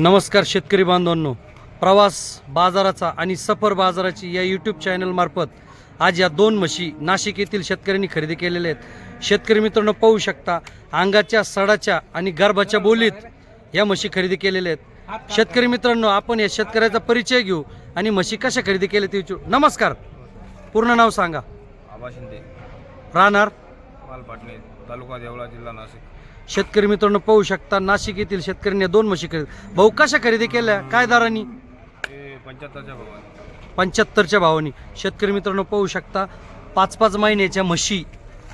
नमस्कार शेतकरी बांधवांनो. प्रवास बाजाराचा आणि सफर बाजाराची या यूट्यूब चॅनलमार्फत आज या दोन म्हशी नाशिक येथील शेतकऱ्यांनी खरेदी केलेल्या आहेत. शेतकरी मित्रांनो पाहू शकता अंगाच्या सडाच्या आणि गर्भाच्या बोलीत या म्हशी खरेदी केलेल्या आहेत. शेतकरी मित्रांनो आपण या शेतकऱ्याचा परिचय घेऊ आणि म्हशी कशा खरेदी केल्या ते विचारू. नमस्कार. पूर्ण नाव सांगा. आबा तालुका देवळा जिल्हा नाशिक. शेतकरी मित्रांनो पाहू शकता नाशिक येथील शेतकऱ्यांनी या दोन म्हशी खरेदी भाऊ कशा खरेदी केल्या? काय दरांनी? ते पंच्याहत्तरच्या भावाने. पंच्याहत्तरच्या भावानी. शेतकरी मित्रांनो पाहू शकता पाच पाच महिन्याच्या म्हशी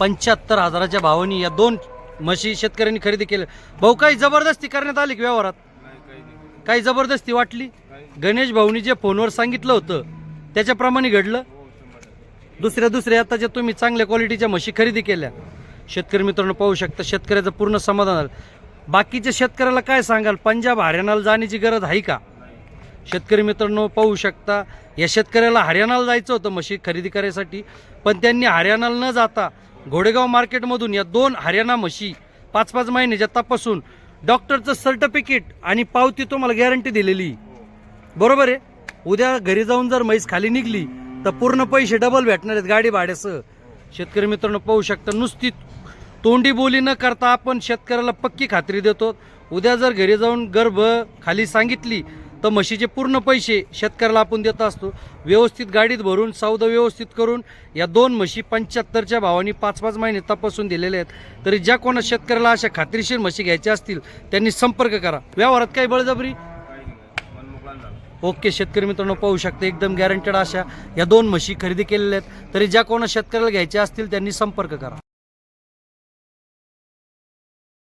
पंच्याहत्तर हजाराच्या भावानी या दोन म्हशी शेतकऱ्यांनी खरेदी केल्या. भाऊ काही जबरदस्ती करण्यात आली की व्यवहारात? नाही काही नाही. काही जबरदस्ती वाटली? गणेश भाऊनी जे फोनवर सांगितलं होतं त्याच्याप्रमाणे घडलं. दुसऱ्या दुसऱ्या आता जे तुम्ही चांगल्या क्वालिटीच्या म्हशी खरेदी केल्या शेतकरी मित्रांनो पाहू शकता शेतकऱ्याचं पूर्ण समाधान बाकीच्या शेतकऱ्याला काय सांगाल? पंजाब हरियाणाला जाण्याची गरज आहे का? शेतकरी मित्रांनो पाहू शकता या शेतकऱ्याला हरियाणाला जायचं होतं म्हशी खरेदी करायसाठी पण त्यांनी हरियाणाला न जाता घोडेगाव मार्केटमधून या दोन हरियाणा म्हशी पाच पाच महिन्याच्या तपासून डॉक्टरचं सर्टिफिकेट आणि पावती तुम्हाला गॅरंटी दिलेली. बरोबर आहे? उद्या घरी जाऊन जर म्हैस खाली निघली तर पूर्ण पैसे डबल भेटणार आहेत गाडी भाड्यासह. शेतकरी मित्रांनो पाहू शकता नुसती तोंडी बोली न करता आपण शेतकऱ्याला पक्की खात्री देतो. उद्या जर घरी जाऊन गर्भ खाली सांगितली तर म्हशीचे पूर्ण पैसे शेतकऱ्याला आपण देत असतो. व्यवस्थित गाडीत भरून सौदा व्यवस्थित करून या दोन म्हशी पंच्याहत्तरच्या भावाने पाच पाच महिने तपासून दिलेले आहेत. तरी ज्या कोणा शेतकऱ्याला अशा खात्रीशीर म्हशी घ्यायच्या असतील त्यांनी संपर्क करा. व्यवहारात काही बळजबरी ओके शेतकरी मित्रांनो पाहू शकता एकदम गॅरंटेड अशा या दोन म्हशी खरेदी केलेल्या आहेत. तरी ज्या कोणा शेतकऱ्याला घ्यायच्या असतील त्यांनी संपर्क करा.